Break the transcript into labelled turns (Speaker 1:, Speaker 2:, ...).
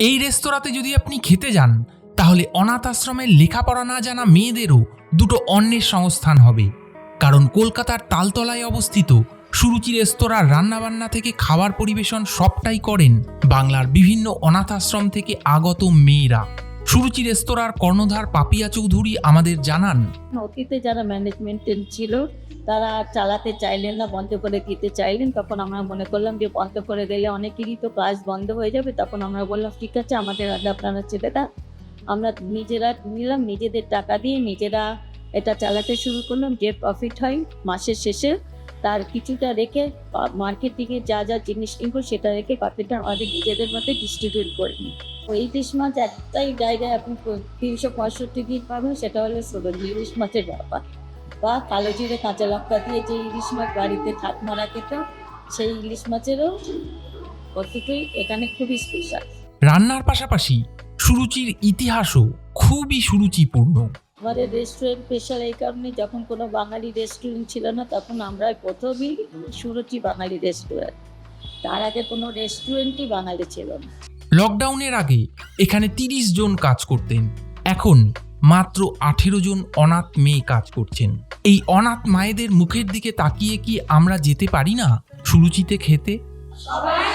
Speaker 1: এই রেস্তোরাঁতে যদি আপনি খেতে যান, তাহলে অনাথ আশ্রমের লেখাপড়া না জানা মেয়েদেরও দুটো অন্যের সংস্থান হবে। কারণ কলকাতার তালতলায় অবস্থিত সুরুচি রেস্তোরাঁর রান্নাবান্না থেকে খাবার পরিবেশন সবটাই করেন বাংলার বিভিন্ন অনাথ আশ্রম থেকে আগত মেয়েরা। সুরুচি রেস্তোরাঁর কর্ণধার পাপিয়া চৌধুরী আমাদের জানান।
Speaker 2: অতীতে যারা ম্যানেজমেন্টে ছিল, তারা চালাতে চাইলেন না, বন্ধ করে দিতে চাইলেন। তখন আমরা মনে করলাম যে, বন্ধ করে দিলে অনেকেরই তো কাজ বন্ধ হয়ে যাবে। তখন আমরা বললাম, ঠিক আছে, আমাদের আগে আপনারা ছেড়ে দেন আমরা নিজেরা নিলাম, নিজেদের টাকা দিয়ে নিজেরা এটা চালাতে শুরু করলাম। যে প্রফিট হয়, মাসের শেষে তার কিছুটা রেখে মার্কেটিংয়ে যা যা জিনিস কিনবো সেটা রেখে বাকিটা আমাদের নিজেদের মধ্যে ডিস্ট্রিবিউট করে ওই ইলিশ মাছ একটাই জায়গায় আপনি তিনশো পঁয়ষট্টি দিন পাবেন, সেটা হলো ষোলো ইলিশ মাছের ব্যাপার। বা কালো জিরে, কাঁচা লঙ্কা দিয়ে যে ইলিশ মাছ বাড়িতে ঠাকমারা খেত সেই ইলিশ মাছেরও প্রত্যেকেই এখানে খুবই স্পেশাল
Speaker 1: রান্নার পাশাপাশি সুরুচির ইতিহাসও খুবই সুরুচিপূর্ণ।
Speaker 2: আমাদের রেস্টুরেন্ট স্পেশাল এই কারণে যখন কোনো বাঙালি রেস্টুরেন্ট ছিল না তখন আমরা প্রথমেই সুরুচি বাঙালি রেস্টুরেন্ট তার আগে কোনো রেস্টুরেন্টই বাঙালি ছিল না।
Speaker 1: লকডাউনের আগে এখানে তিরিশ জন কাজ করতেন। এখন মাত্র আঠেরো জন অনাথ মেয়ে কাজ করছেন। এই অনাথ মায়েদের মুখের দিকে তাকিয়ে কি আমরা যেতে পারি না সুরুচিতে খেতে?
Speaker 2: সবাই